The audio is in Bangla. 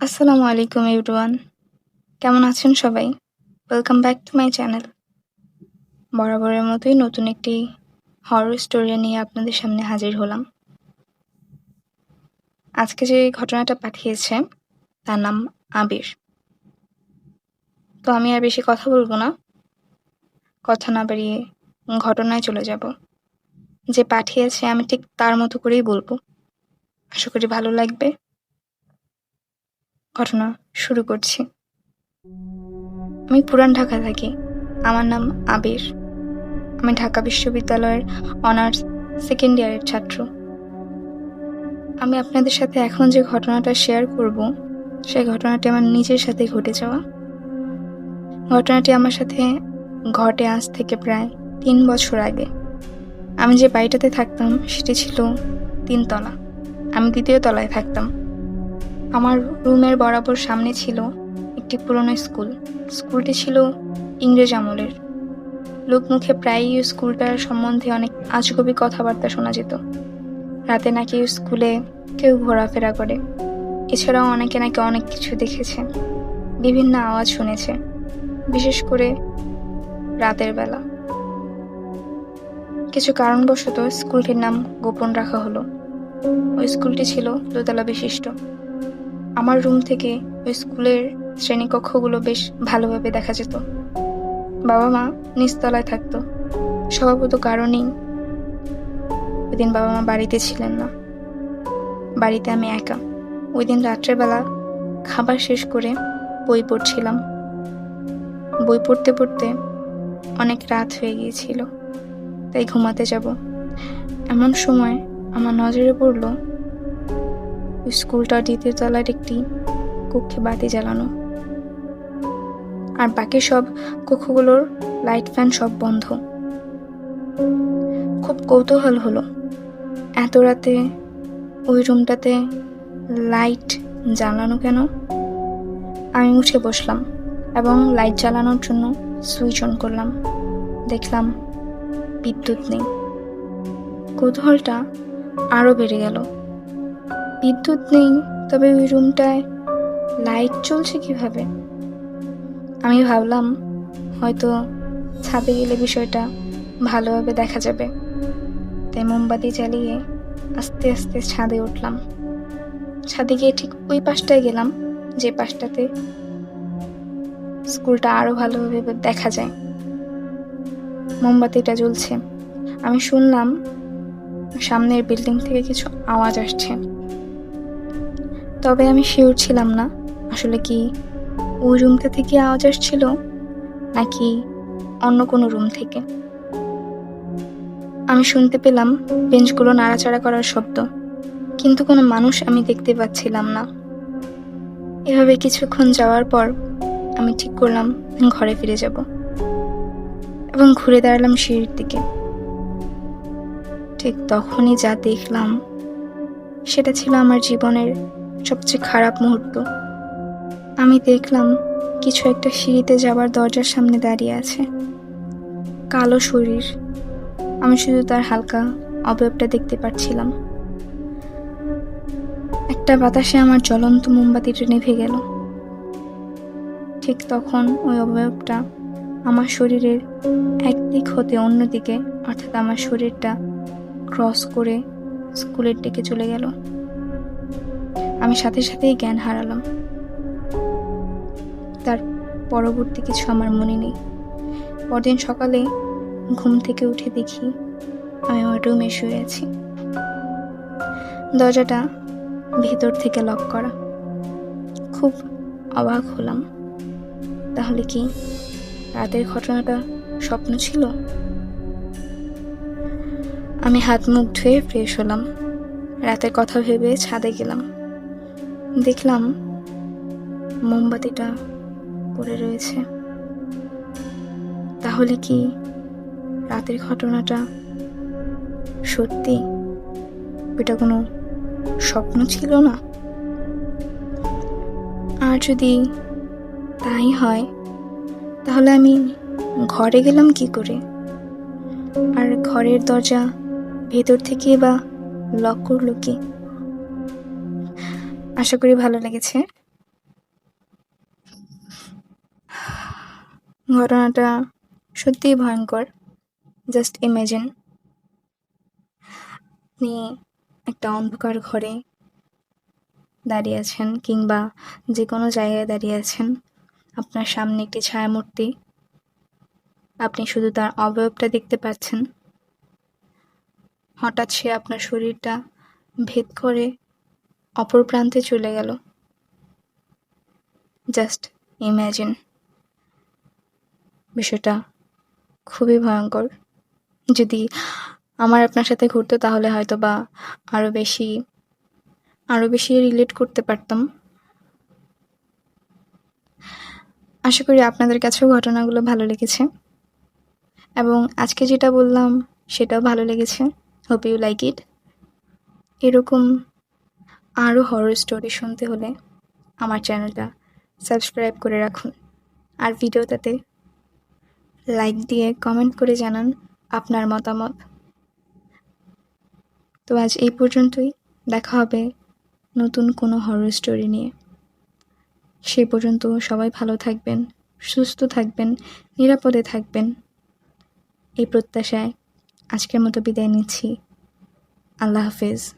আসসালামু আলাইকুম এভরিওয়ান। কেমন আছেন সবাই? Welcome back to my channel বরাবরের মতোই নতুন একটি হরর স্টোরি নিয়ে আপনাদের সামনে হাজির হলাম। আজকে যে ঘটনাটা পাঠিয়েছে, তার নাম আবির। তো আমি আর বেশি কথা বলব না। কথা না বাড়িয়ে ঘটনায় চলে যাব। যে পাঠিয়েছে, আমি ঠিক তার মতো করেই বলব। আশা করি ভালো লাগবে। ঘটনা শুরু করছি। আমি পুরান ঢাকা থাকি। আমার নাম আবির। আমি ঢাকা বিশ্ববিদ্যালয়ের অনার্স সেকেন্ড ইয়ারের ছাত্র। আমি আপনাদের সাথে এখন যে ঘটনাটা শেয়ার করব, সেই ঘটনাটি আমার নিজের সাথে ঘটে যাওয়া। ঘটনাটি আমার সাথে ঘটে আজ থেকে প্রায় তিন বছর আগে। আমি যে বাড়িটাতে থাকতাম, সেটি ছিল তিনতলা। আমি দ্বিতীয় তলায় থাকতাম। আমার রুমের বরাবর সামনে ছিল একটি পুরনো স্কুল। স্কুলটি ছিল ইংরেজ আমলের। লোকমুখে প্রায়ই স্কুলটার সম্বন্ধে অনেক আজগবি কথাবার্তা শোনা যেত। রাতে নাকি স্কুলে কেউ ঘোরাফেরা করে। এছাড়াও অনেকে নাকি অনেক কিছু দেখেছে, বিভিন্ন আওয়াজ শুনেছে, বিশেষ করে রাতের বেলা। কিছু কারণবশত স্কুলটির নাম গোপন রাখা হলো। ওই স্কুলটি ছিল দোতলা বিশিষ্ট। আমার রুম থেকে ওই স্কুলের শ্রেণীকক্ষগুলো বেশ ভালোভাবে দেখা যেত। বাবা মা নিচতলায় থাকতো। স্বভাবত কারণেই ওই দিন বাবা মা বাড়িতে ছিলেন না। বাড়িতে আমি একা। ওই দিন রাত্রেবেলা খাবার শেষ করে বই পড়ছিলাম। বই পড়তে পড়তে অনেক রাত হয়ে গিয়েছিল। তাই ঘুমাতে যাব। এমন সময় আমার নজরে পড়ল স্কুলটার দ্বিতীয় তলার একটি কক্ষে বাতি জ্বালানো। আর বাকি সব কক্ষগুলোর লাইট ফ্যান সব বন্ধ। খুব কৌতূহল হলো। এত রাতে ওই রুমটাতে লাইট জ্বালানো কেন? আমি উঠে বসলাম এবং লাইট জ্বালানোর জন্য সুইচ অন করলাম। দেখলাম বিদ্যুৎ নেই। কৌতূহলটা আরও বেড়ে গেল। বিদ্যুৎ নেই, তবে ওই রুমটায় লাইট চলছে কীভাবে? আমি ভাবলাম, হয়তো ছাদে গেলে বিষয়টা ভালোভাবে দেখা যাবে। তাই মোমবাতি জ্বালিয়ে আস্তে আস্তে ছাদে উঠলাম। ছাদে গিয়ে ঠিক ওই পাশটায় গেলাম, যে পাশটাতে স্কুলটা আরও ভালোভাবে দেখা যায়। মোমবাতিটা জ্বলছে। আমি শুনলাম সামনের বিল্ডিং থেকে কিছু আওয়াজ আসছে। তবে আমি শিওর ছিলাম না। আসলে কি ওই রুমটা থেকে আওয়াজ আসছিল, নাকি অন্য কোনো রুম থেকে? আমি শুনতে পেলাম বেঞ্চগুলো নাড়াচাড়া করার শব্দ, কিন্তু কোনো মানুষ আমি দেখতে পাচ্ছিলাম না। এভাবে কিছুক্ষণ যাওয়ার পর আমি ঠিক করলাম ঘরে ফিরে যাব এবং ঘুরে দাঁড়ালাম সিঁড়ির দিকে। ঠিক তখনই যা দেখলাম, সেটা ছিল আমার জীবনের সবচেয়ে খারাপ মুহূর্ত। আমি দেখলাম কিছু একটা সিঁড়িতে যাবার দরজার সামনে দাঁড়িয়ে আছে। কালো শরীর। আমি শুধু তার হালকা অবয়বটা দেখতে পাচ্ছিলাম। একটা বাতাসে আমার জ্বলন্ত মোমবাতিটা নিভে গেল। ঠিক তখন ওই অবয়বটা আমার শরীরের একদিক হতে অন্যদিকে, অর্থাৎ আমার শরীরটা ক্রস করে স্কুলের দিকে চলে গেল। আমি সাথে সাথেই জ্ঞান হারালাম। তার পরবর্তী কিছু আমার মনে নেই। পরদিন সকালে ঘুম থেকে উঠে দেখি আমি আমার রুমে শুয়ে আছি। দরজাটা ভেতর থেকে লক করা। খুব অবাক হলাম। তাহলে কি রাতের ঘটনাটা স্বপ্ন ছিল? আমি হাত মুখ ধুয়ে ফ্রেশ হলাম। রাতের কথা ভেবে ছাদে গেলাম। দেখলাম মোমবাতিটা পড়ে রয়েছে। তাহলে কি রাতের ঘটনাটা সত্যি? এটা কোনো স্বপ্ন ছিল না? আর যদি তাই হয়, তাহলে আমি ঘরে গেলাম কি করে? আর ঘরের দরজা ভেতর থেকে বা লক করল কি? আশা করি ভালো লেগেছে। ঘটনাটা সত্যিই ভয়ঙ্কর। জাস্ট ইমাজিন আপনি একটা অন্ধকার ঘরে দাঁড়িয়ে আছেন কিংবা যে কোনো জায়গায় দাঁড়িয়ে আছেন, আপনার সামনে একটি ছায়ামূর্তি। আপনি শুধু তার অবয়বটা দেখতে পাচ্ছেন। হঠাৎ সে আপনার শরীরটা ভেদ করে অপর প্রান্তে চলে গেল। জাস্ট ইম্যাজিন বিষয়টা খুবই ভয়ঙ্কর। যদি আমার আপনার সাথে ঘটতো তাহলে হয়তো বা আরও বেশি আরও বেশি রিলেট করতে পারতাম। আশা করি আপনাদের কাছেও ঘটনাগুলো ভালো লেগেছে। এবং আজকে যেটা বললাম সেটাও ভালো লেগেছে। হোপ ইউ লাইক ইট এরকম আরও হরর স্টোরি শুনতে হলে আমার চ্যানেলটা সাবস্ক্রাইব করে রাখুন। আর ভিডিওটাতে লাইক দিয়ে কমেন্ট করে জানান আপনার মতামত। তো আজ এই পর্যন্তই, দেখা হবে নতুন কোনো হরর স্টোরি নিয়ে। সেই পর্যন্ত সবাই ভালো থাকবেন, সুস্থ থাকবেন, নিরাপদে থাকবেন। এই প্রত্যাশায় আজকের মতো বিদায় নিচ্ছি। আল্লাহ হাফেজ।